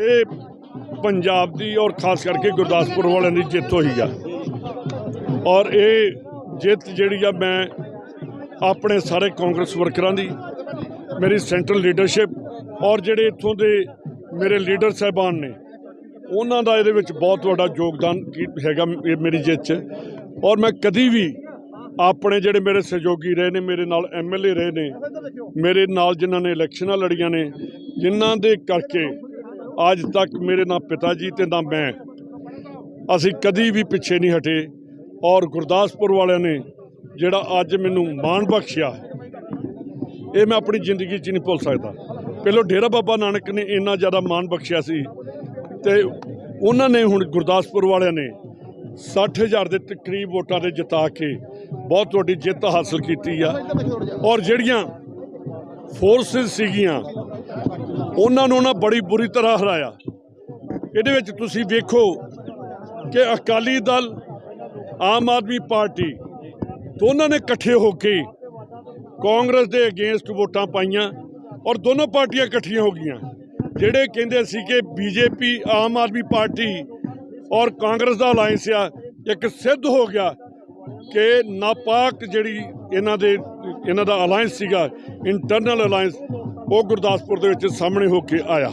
ਇਹ ਪੰਜਾਬ ਦੀ ਔਰ ਖਾਸ ਕਰਕੇ ਗੁਰਦਾਸਪੁਰ ਵਾਲਿਆਂ ਦੀ ਜਿੱਤ ਹੋਈ ਆ। ਔਰ ਇਹ ਜਿੱਤ ਜਿਹੜੀ ਆ ਮੈਂ ਆਪਣੇ ਸਾਰੇ ਕਾਂਗਰਸ ਵਰਕਰਾਂ ਦੀ, ਮੇਰੀ ਸੈਂਟਰਲ ਲੀਡਰਸ਼ਿਪ ਔਰ ਜਿਹੜੇ ਇੱਥੋਂ ਦੇ ਮੇਰੇ ਲੀਡਰ ਸਾਹਿਬਾਨ ਨੇ, ਉਹਨਾਂ ਦਾ ਇਹਦੇ ਵਿੱਚ ਬਹੁਤ ਵੱਡਾ ਯੋਗਦਾਨ ਕੀ- ਹੈਗਾ ਇਹ ਮੇਰੀ ਜਿੱਤ 'ਚ। ਔਰ ਮੈਂ ਕਦੀ ਵੀ ਆਪਣੇ ਜਿਹੜੇ ਮੇਰੇ ਸਹਿਯੋਗੀ ਰਹੇ ਨੇ, ਮੇਰੇ ਨਾਲ ਐਮਐਲਏ ਰਹੇ ਨੇ, ਮੇਰੇ ਨਾਲ ਜਿਨ੍ਹਾਂ ਨੇ ਇਲੈਕਸ਼ਨਾਂ ਲੜੀਆਂ ਨੇ, ਜਿਨ੍ਹਾਂ ਦੇ ਕਰਕੇ ਅੱਜ ਤੱਕ ਮੇਰੇ ਨਾ ਪਿਤਾ ਜੀ ਤੇ ਨਾ ਮੈਂ ਅਸੀਂ ਕਦੀ ਵੀ ਪਿੱਛੇ ਨਹੀਂ ਹਟੇ ਔਰ ਗੁਰਦਾਸਪੁਰ ਵਾਲਿਆਂ ਨੇ ਜਿਹੜਾ ਅੱਜ ਮੈਨੂੰ ਮਾਣ ਬਖਸ਼ਿਆ, ਇਹ ਮੈਂ ਆਪਣੀ ਜ਼ਿੰਦਗੀ 'ਚ ਨਹੀਂ ਭੁੱਲ ਸਕਦਾ। ਪਹਿਲਾਂ ਡੇਰਾ ਬਾਬਾ ਨਾਨਕ ਨੇ ਇੰਨਾ ਜ਼ਿਆਦਾ ਮਾਣ ਬਖਸ਼ਿਆ ਸੀ ਤੇ ਉਹਨਾਂ ਨੇ ਹੁਣ ਗੁਰਦਾਸਪੁਰ ਵਾਲਿਆਂ ਨੇ 60000 ਦੇ ਤਕਰੀਬ ਵੋਟਾਂ ਦੇ ਜਿਤਾ ਕੇ ਬਹੁਤ ਵੱਡੀ ਜਿੱਤ ਹਾਸਲ ਕੀਤੀ ਆ। ਔਰ ਜਿਹੜੀਆਂ ਫੋਰਸਸ ਸੀਗੀਆਂ ਉਹਨਾਂ ਨੂੰ ਉਹਨਾਂ ਬੜੀ ਬੁਰੀ ਤਰ੍ਹਾਂ ਹਰਾਇਆ। ਇਹਦੇ ਵਿੱਚ ਤੁਸੀਂ ਵੇਖੋ ਕਿ ਅਕਾਲੀ ਦਲ, ਆਮ ਆਦਮੀ ਪਾਰਟੀ ਦੋਨਾਂ ਨੇ ਇਕੱਠੇ ਹੋ ਕੇ ਕਾਂਗਰਸ ਦੇ ਅਗੇਂਸਟ ਵੋਟਾਂ ਪਾਈਆਂ ਔਰ ਦੋਨੋਂ ਪਾਰਟੀਆਂ ਇਕੱਠੀਆਂ ਹੋ ਗਈਆਂ, ਜਿਹੜੇ ਕਹਿੰਦੇ ਸੀ ਕਿ ਬੀਜੇਪੀ, ਆਮ ਆਦਮੀ ਪਾਰਟੀ ਔਰ ਕਾਂਗਰਸ ਦਾ ਅਲਾਈਅੰਸ ਆ, ਇੱਕ ਸਿੱਧ ਹੋ ਗਿਆ ਕਿ ਨਾਪਾਕ ਜਿਹੜੀ ਇਹਨਾਂ ਦੇ ਇਹਨਾਂ ਦਾ ਅਲਾਈਅੰਸ ਸੀਗਾ ਇੰਟਰਨਲ ਅਲਾਈਅੰਸ ਉਹ ਗੁਰਦਾਸਪੁਰ ਦੇ ਵਿੱਚ ਸਾਹਮਣੇ ਹੋ ਕੇ ਆਇਆ।